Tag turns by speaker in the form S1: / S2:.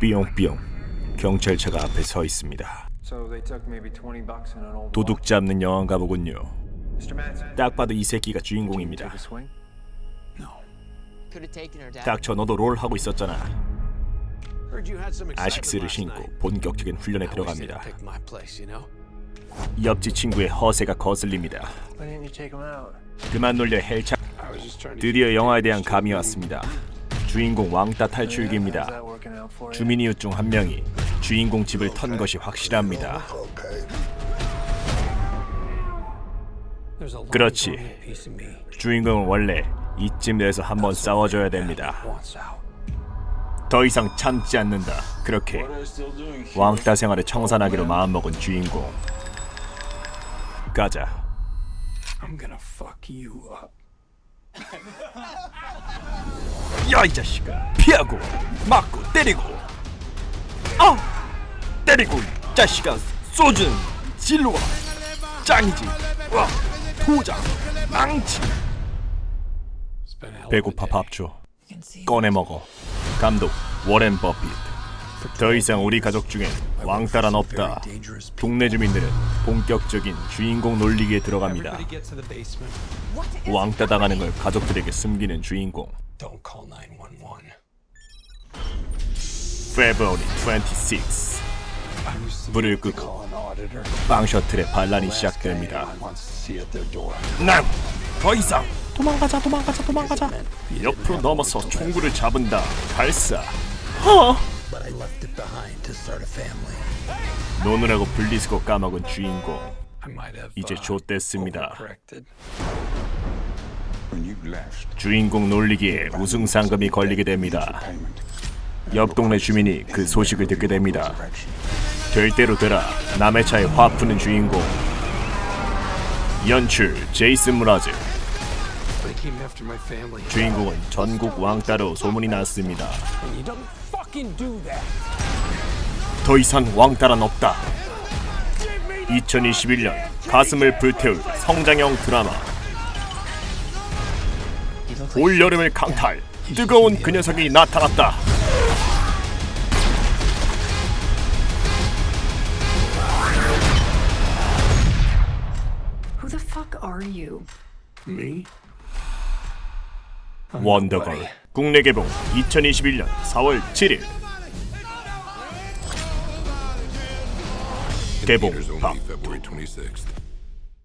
S1: 삐용삐용 경찰차가 앞에 서 있습니다.
S2: So they took maybe 20 bucks and an old
S1: 도둑 잡는 여왕가 보군요.
S2: Mr. Manson,
S1: 딱 봐도 이 새끼가 주인공입니다.
S3: down.
S1: 닥쳐 너도 롤 하고 있었잖아. 아식스를 신고. 본격적인 훈련에 들어갑니다. 옆집 친구의 허세가 거슬립니다. 그만 놀려 헬차. 드디어 영화에 대한 감이 왔습니다. 주인공 왕따 탈출기입니다. 주민 이웃 중 한 명이 주인공 집을 턴 것이 확실합니다. 그렇지. 주인공은 원래 이쯤 돼서 한번 싸워줘야 됩니다. 더 이상 참지 않는다. 그렇게 왕따 생활을 청산하기로 마음먹은 주인공. 가자.
S4: I'm gonna fuck you up.
S1: 야이 자식아 피하고 맞고 때리고. 아! 때리고 이 자식아. 소준 진로와 짱이지. 와 도장 망치. 배고파. 밥 줘. 꺼내 먹어. 감독 워렌 버핏. 더 이상 우리 가족 중엔 왕따란 없다. 동네 주민들은 본격적인 주인공 놀리기에 들어갑니다. 왕따 당하는 걸 가족들에게 숨기는 주인공.
S4: Don't call 911.
S1: February 26
S4: I used to
S1: 불을 끄고. 빵 셔틀의 반란이 시작됩니다. 난 더 이상 도망가자 도망가자 도망가자 옆으로 넘어서 총구를 잡은다 발사 허. 노느라고 분리수거 까먹은 주인공 이제
S4: uh,
S1: 좆됐습니다 주인공 놀리기에 우승 상금이 걸리게 됩니다 옆 동네 주민이 그 소식을 듣게 됩니다 될 대로 되라 남의 차에 화 푸는 주인공 연출 제이슨 무라즈. 주인공은 전국 왕따로 소문이 났습니다. 더 이상 왕따란 없다. 2021년 가슴을 불태울 성장형 드라마 올 여름을 강탈 뜨거운 그 녀석이 나타났다.
S5: Are you?
S4: Me?
S1: 원더걸 국내 개봉 2021년 4월 7일 개봉 박
S6: February 26th.